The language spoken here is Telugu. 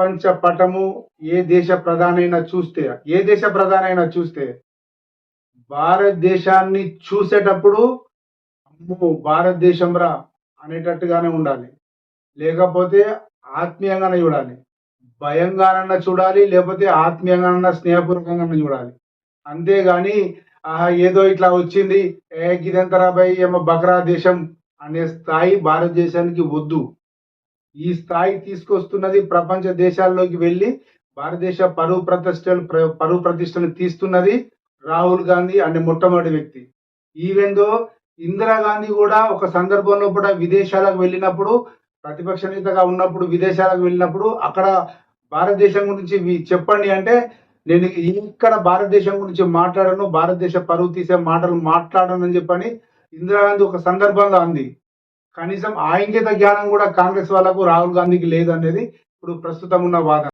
ప్రపంచ పటము ఏ దేశ ప్రధానైనా చూస్తే ఏ దేశ ప్రధానైనా చూస్తే భారతదేశాన్ని చూసేటప్పుడు అమ్మో భారతదేశం రా అనేటట్టుగానే ఉండాలి. లేకపోతే ఆత్మీయంగానే చూడాలి. భయంగానన్నా చూడాలి లేకపోతే ఆత్మీయంగానన్నా స్నేహపూర్వకంగా చూడాలి. అంతేగాని ఆహా ఏదో ఇట్లా వచ్చింది ఏ గిదంతరా ఏమో బక్రా దేశం అనే స్థాయి భారతదేశానికి వద్దు. ఈ స్థాయి తీసుకొస్తున్నది ప్రపంచ దేశాల్లోకి వెళ్ళి భారతదేశ పరువు ప్రతిష్టలు పరువు ప్రతిష్టలు తీస్తున్నది రాహుల్ గాంధీ అనే మొట్టమొదటి వ్యక్తి. ఈవెందో ఇందిరాగాంధీ కూడా ఒక సందర్భంలో కూడా విదేశాలకు వెళ్ళినప్పుడు ప్రతిపక్ష నేతగా ఉన్నప్పుడు విదేశాలకు వెళ్ళినప్పుడు అక్కడ భారతదేశం గురించి చెప్పండి అంటే నేను ఇక్కడ భారతదేశం గురించి మాట్లాడను భారతదేశ పరువు తీసే మాటలు మాట్లాడను అని చెప్పని ఇందిరాగాంధీ ఒక సందర్భంగా అంది. కనీసం ఆయంకేత జ్ఞానం కూడా కాంగ్రెస్ వాళ్ళకు రాహుల్ గాంధీకి లేదనేది ఇప్పుడు ప్రస్తుతం ఉన్న వాదన.